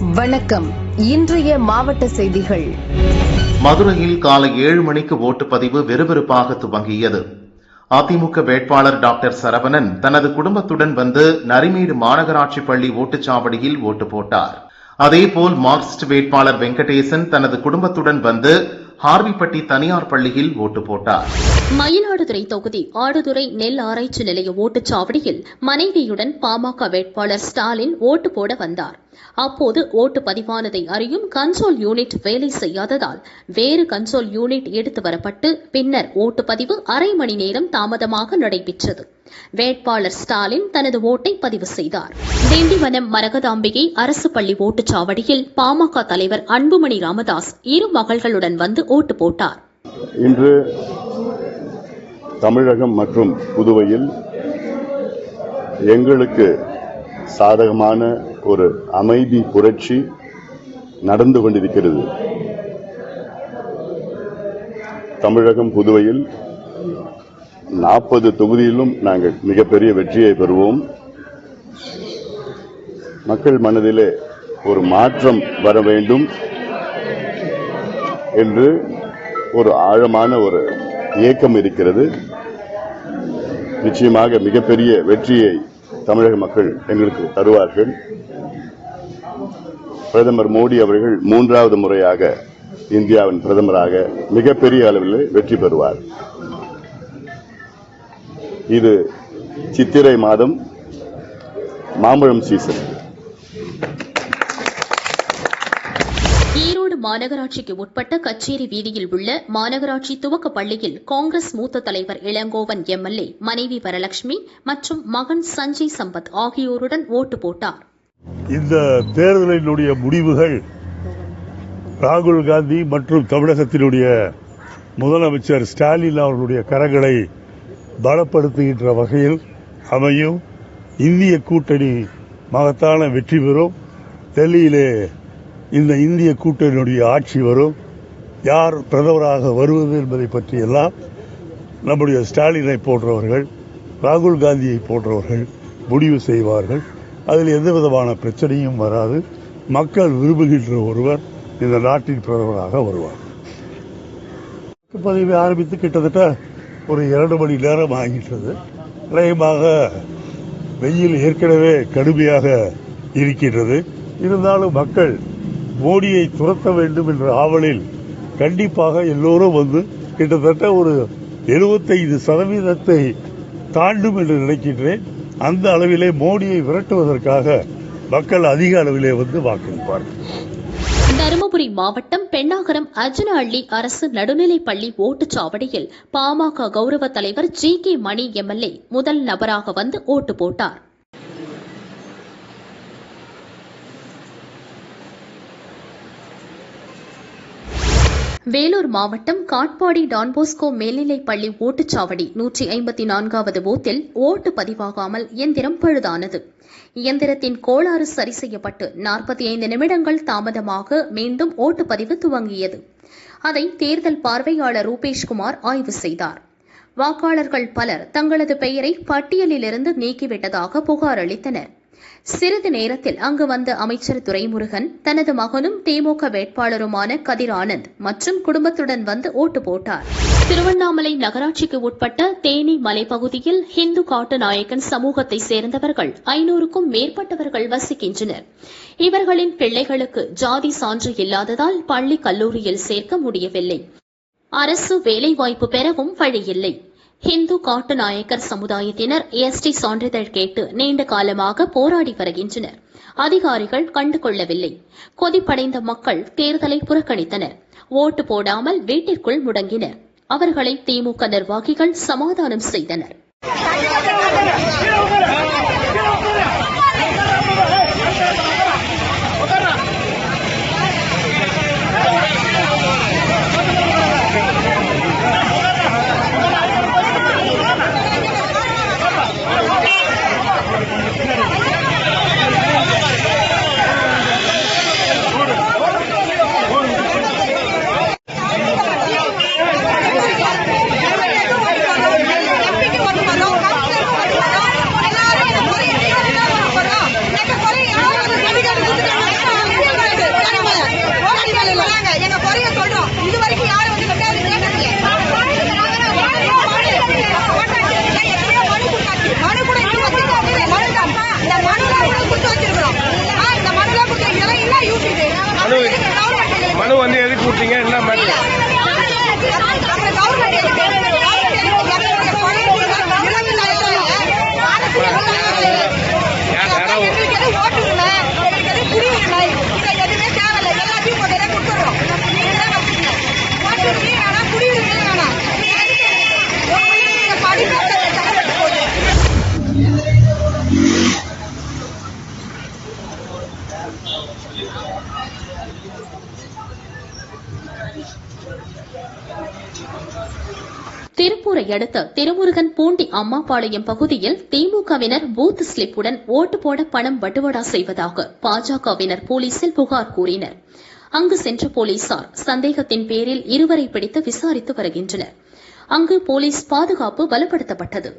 வணக்கம். இன்றைய மாவட்ட செய்திகள். மதுரையில் காலை ஏழு மணிக்கு ஓட்டுப்பதிவு விறுவிறுப்பாக துவங்கியது. அதிமுக வேட்பாளர் டாக்டர் சரவணன் தனது குடும்பத்துடன் வந்து நரிமேடு மாநகராட்சி பள்ளி ஓட்டுச்சாவடியில் ஓட்டு போட்டார். அதேபோல் மார்க்சிஸ்ட் வேட்பாளர் வெங்கடேசன் தனது குடும்பத்துடன் வந்து ஹார்விப்பட்டி தனியார் பள்ளியில் ஓட்டு போட்டார். மயிலாடுதுறை தொகுதி ஆடுதுறை நெல் ஆராய்ச்சி நிலைய ஓட்டுச்சாவடியில் மனைவியுடன் பாமக வேட்பாளர் ஸ்டாலின் ஓட்டு போட வந்தார். அப்போது ஓட்டு பதிவானதை அறியும் கன்சோல் யூனிட் வேலை செய்யாததால் வேறு கன்சோல் யூனிட் எடுத்து வரப்பட்டு பின்னர் ஓட்டுப்பதிவு அரை மணி நேரம் தாமதமாக நடைபெற்றது. வேட்பாளர் ஸ்டாலின் தனது ஓட்டை பதிவு செய்தார். திண்டிவனம் மரகதாம்பிகை அரசு பள்ளி ஓட்டுச்சாவடியில் பாமக தலைவர் அன்புமணி ராமதாஸ் இரு மகள்களுடன் வந்து ஓட்டு போட்டார். இன்று தமிழகம் மற்றும் புதுவையில் எங்களுக்கு சாதகமான ஒரு அமைதி புரட்சி நடந்து கொண்டிருக்கிறது. தமிழகம் புதுவையில் நாற்பது தொகுதியிலும் நாங்கள் மிகப்பெரிய வெற்றியை பெறுவோம். மக்கள் மனதிலே ஒரு மாற்றம் வர வேண்டும் என்று ஒரு ஆழமான ஒரு இயக்கம் இருக்கிறது. நிச்சயமாக மிகப்பெரிய வெற்றியை தமிழக மக்கள் எங்களுக்கு தருவார்கள். பிரதமர் மோடி அவர்கள் மூன்றாவது முறையாக இந்தியாவின் பிரதமராக மிகப்பெரிய அளவில் வெற்றி பெறுவார். இது சித்திரை மாதம் மாம்பழம் சீசன் ஈரோடு மாநகராட்சிக்கு உட்பட்ட கச்சேரி வீதியில் உள்ள மாநகராட்சி துவக்க பள்ளியில் காங்கிரஸ் மூத்த தலைவர் இளங்கோவன் எம்எல்ஏ மனைவி வரலட்சுமி மற்றும் மகன் சஞ்சய் சம்பத் ஆகியோருடன் ஓட்டு போட்டார். இந்த தேர்தலினுடைய முடிவுகள் ராகுல் காந்தி மற்றும் தமிழகத்தினுடைய முதலமைச்சர் ஸ்டாலின் அவர்களுடைய கரங்களை பலப்படுத்துகின்ற வகையில் அமையும். இந்திய கூட்டணி மகத்தான வெற்றி பெறும். டெல்லியிலே இந்த இந்திய கூட்டணியுடைய ஆட்சி வரும். யார் பிரதமராக வருவது என்பதை பற்றியெல்லாம் நம்முடைய ஸ்டாலினை போன்றவர்கள் ராகுல் காந்தியை போன்றவர்கள் முடிவு செய்வார்கள். அதில் எந்த விதமான பிரச்சனையும் வராது. மக்கள் விரும்புகின்ற ஒருவர் இந்த நாட்டின் பிரதமராக வருவார். பதிவை ஆரம்பித்து கிட்டத்தட்ட ஒரு இரண்டு மணி நேரம் ஆகின்றது. நிச்சயமாக வெயில் ஏற்கனவே கடுமையாக இருக்கின்றது. இருந்தாலும் மக்கள் மோடியை துரத்த வேண்டும் என்ற ஆவலில் கண்டிப்பாக எல்லோரும் வந்து கிட்டத்தட்ட ஒரு எழுபத்தைந்து சதவீதத்தை தாண்டும் என்று நினைக்கின்றேன். அந்த அளவிலே மோடியை விரட்டுவதற்காக மக்கள் அதிக அளவிலே வந்து வாக்களிப்பார்கள். தருமபுரி மாவட்டம் பெண்ணாகரம் அஜனஹள்ளி அரசு நடுநிலைப் பள்ளி ஓட்டுச்சாவடியில் பாமக கௌரவ தலைவர் ஜி கே மணி எம்எல்ஏ முதல் நபராக வந்து ஓட்டு போட்டார். வேலூர் மாவட்டம் காட்பாடி டான்போஸ்கோ மேல்நிலைப் பள்ளி ஓட்டுச்சாவடி நூற்றி ஐம்பத்தி நான்காவது பூத்தில் ஓட்டு பதிவாகாமல் இயந்திரம் பழுதானது. இயந்திரத்தின் கோளாறு சரி செய்யப்பட்டு நாற்பத்தி ஐந்து நிமிடங்கள் தாமதமாக மீண்டும் ஓட்டுப்பதிவு துவங்கியது. அதை தேர்தல் பார்வையாளர் ரூபேஷ்குமார் ஆய்வு செய்தார். வாக்காளர்கள் பலர் தங்களது பெயரை பட்டியலிலிருந்து நீக்கிவிட்டதாக புகார் அளித்தனர். சிறிது நேரத்தில் அங்கு வந்த அமைச்சர் துரைமுருகன் தனது மகனும் திமுக வேட்பாளருமான கதிர் ஆனந்த் மற்றும் குடும்பத்துடன் வந்து ஓட்டு போட்டார். திருவண்ணாமலை நகராட்சிக்கு உட்பட்ட தேனி மலைப்பகுதியில் ஹிந்து காட்டுநாயக்கன் சமூகத்தை சேர்ந்தவர்கள் ஐநூறுக்கும் மேற்பட்டவர்கள் வசிக்கின்றனர். இவர்களின் பிள்ளைகளுக்கு ஜாதி சான்று இல்லாததால் பள்ளி கல்லூரியில் சேர்க்க முடியவில்லை. அரசு வேலைவாய்ப்பு பெறவும் வழியில்லை. ஹிந்து காட்டுநாயக்கர் சமுதாயத்தினர் எஸ்டி சான்றிதழ் கேட்டு நீண்ட காலமாக போராடி வருகின்றனர். அதிகாரிகள் கண்டுகொள்ளவில்லை. கொதிப்படைந்த மக்கள் தேர்தலை புறக்கணித்தனர். ஓட்டு போடாமல் வீட்டிற்குள் முடங்கினர். அவர்களை திமுக நிர்வாகிகள் சமாதானம் செய்தனர். திருப்பூரை திருமுருகன் பூண்டி அம்மாபாளையம் பகுதியில் திமுகவினர் பூத் ஸ்லிப்புடன் ஓட்டு போட பணம் வட்டுவடா செய்வதாக பாஜகவினர் போலீசில் புகார் கூறினர். அங்கு சென்ற போலீசார் சந்தேகத்தின் பேரில் இருவரை பிடித்து விசாரித்து வருகின்றனர். அங்கு போலீஸ் பாதுகாப்பு பலப்படுத்தப்பட்டது.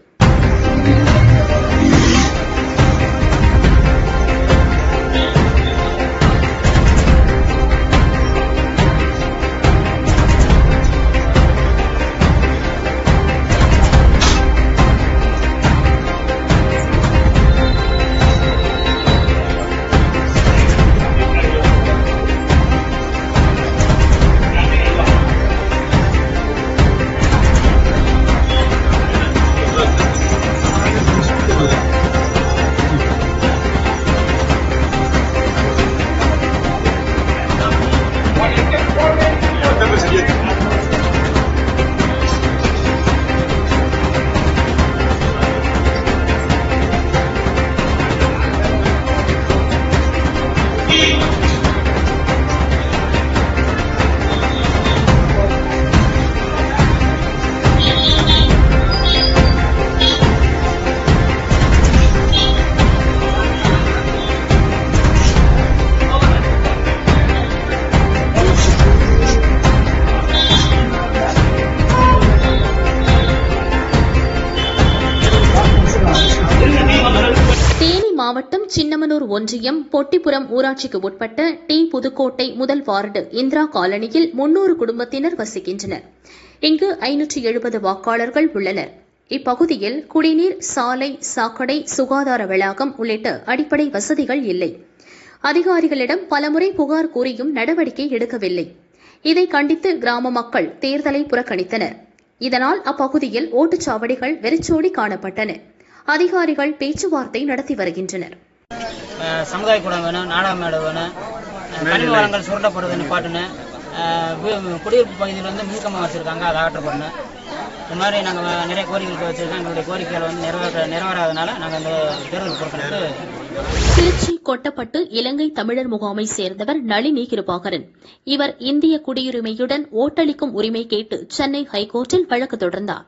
சின்னமனூர் ஒன்றியம் பொட்டிபுரம் ஊராட்சிக்கு உட்பட்ட டி. புதுக்கோட்டை முதல் வார்டு இந்திரா காலனியில் முன்னூறு குடும்பத்தினர் வசிக்கின்றனர். இங்கு ஐநூற்றி எழுபது வாக்காளர்கள் உள்ளனர். இப்பகுதியில் குடிநீர் சாலை சாக்கடை சுகாதார வளாகம் உள்ளிட்ட அடிப்படை வசதிகள் இல்லை. அதிகாரிகளிடம் பலமுறை புகார் கூறியும் நடவடிக்கை எடுக்கவில்லை. இதை கண்டித்து கிராம மக்கள் தேர்தலை புறக்கணித்தனர். இதனால் அப்பகுதியில் ஓட்டுச்சாவடிகள் வெறிச்சோடி காணப்பட்டன. அதிகாரிகள் பேச்சுவார்த்தை நடத்தி வருகின்றனர். சமுதாய கூடம் வேணும் நாடக மேடை வேணும் கனிம வளங்கள் சுரண்டப்படுறது நிப்பாட்டணும் அஹ் வீ- குடியிருப்பு பகுதியில் வந்து மின்கம்பம் வச்சுருக்காங்க அதை அகற்றப்படணும் இந்த மாதிரி நாங்கள் நிறைய கோரிக்கைகள் வச்சுருக்கோம். எங்களுடைய கோரிக்கைகள் வந்து நிறைவேற்ற நிறைவேறாதனால நாங்கள் அந்த தேர்தல் புறக்கணித்து திருச்சி கொட்டப்பட்டு இலங்கை தமிழர் முகாமை சேர்ந்தவர் நளினி கிருபாகரன். இவர் இந்திய குடியுரிமையுடன் ஓட்டளிக்கும் உரிமை கேட்டு சென்னை ஹைகோர்ட்டில் வழக்கு தொடர்ந்தார்.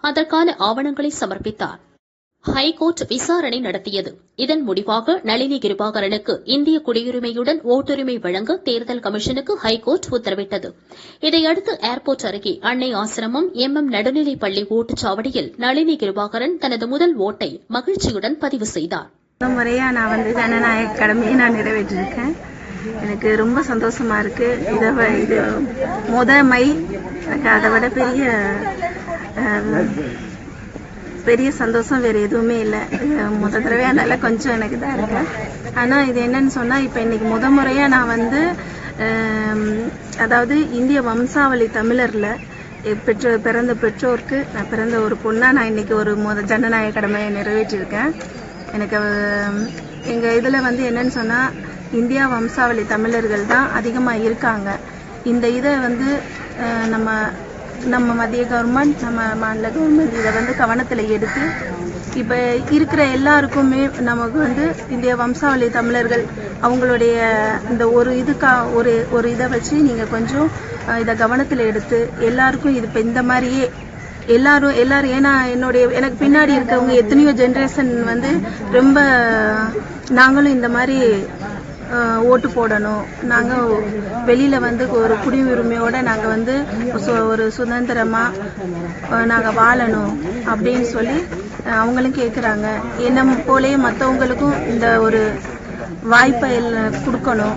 அதற்கான ஆவணங்களை சமர்ப்பித்தார். ஹைகோர்ட் விசாரணை நடத்தியது. இதன் முடிவாக நளினி கிருபாகரனுக்கு இந்திய குடியுரிமையுடன் ஓட்டுரிமை வழங்க தேர்தல் கமிஷனுக்கு ஹைகோர்ட் உத்தரவிட்டது. இதையடுத்து ஏர்போர்ட் அருகே அன்னை ஆசிரமம் எம் எம் நடுநிலைப்பள்ளி ஓட்டுச்சாவடியில் நளினி கிருபாகரன் தனது முதல் ஓட்டை மகிழ்ச்சியுடன் பதிவு செய்தார். முறையா நான் வந்து ஜனநாயக கடமையை நான் நிறைவேற்றிருக்கேன். எனக்கு ரொம்ப சந்தோஷமா இருக்கு. இதை இது முத மை எனக்கு அதை விட பெரிய பெரிய சந்தோஷம் வேற எதுவுமே இல்லை. முத தடவை அதனால கொஞ்சம் எனக்கு தான் இருக்கு. ஆனால் இது என்னன்னு சொன்னால் இப்போ இன்னைக்கு முத முறையாக நான் வந்து அதாவது இந்திய வம்சாவளி தமிழரில் பெற்றோர் பிறந்த பெற்றோருக்கு நான் பிறந்த ஒரு பொண்ணாக நான் இன்னைக்கு ஒரு முத ஜனநாயக கடமையை நிறைவேற்றியிருக்கேன். எனக்கு எங்கள் இதில் வந்து என்னன்னு சொன்னால் இந்தியா வம்சாவளி தமிழர்கள் தான் அதிகமாக இருக்காங்க. இந்த இதை வந்து நம்ம நம்ம மத்திய கவர்மெண்ட் நம்ம மாநில கவர்மெண்ட் இதை வந்து கவனத்தில் எடுத்து இப்போ இருக்கிற எல்லாருக்குமே நமக்கு வந்து இந்திய வம்சாவளி தமிழர்கள் அவங்களுடைய இந்த ஒரு இதுக்கா ஒரு ஒரு இதை வச்சு நீங்கள் கொஞ்சம் இதை கவனத்தில் எடுத்து எல்லாருக்கும் இது இப்போ இந்த மாதிரியே எல்லாரும் எல்லாரும் ஏன்னா என்னுடைய எனக்கு பின்னாடி இருக்கவங்க எத்தனையோ ஜென்ரேஷன் வந்து ரொம்ப நாங்களும் இந்த மாதிரி ஓட்டு போடணும். நாங்கள் வெளியில் வந்து ஒரு குடியுரிமையோட நாங்கள் வந்து சு- ஒரு சுதந்திரமாக நாங்கள் வாழணும் அப்படின்னு சொல்லி அவங்களும் கேட்குறாங்க என்ன போலே மற்றவங்களுக்கும் இந்த ஒரு வாய்ப்பை கொடுக்கணும்.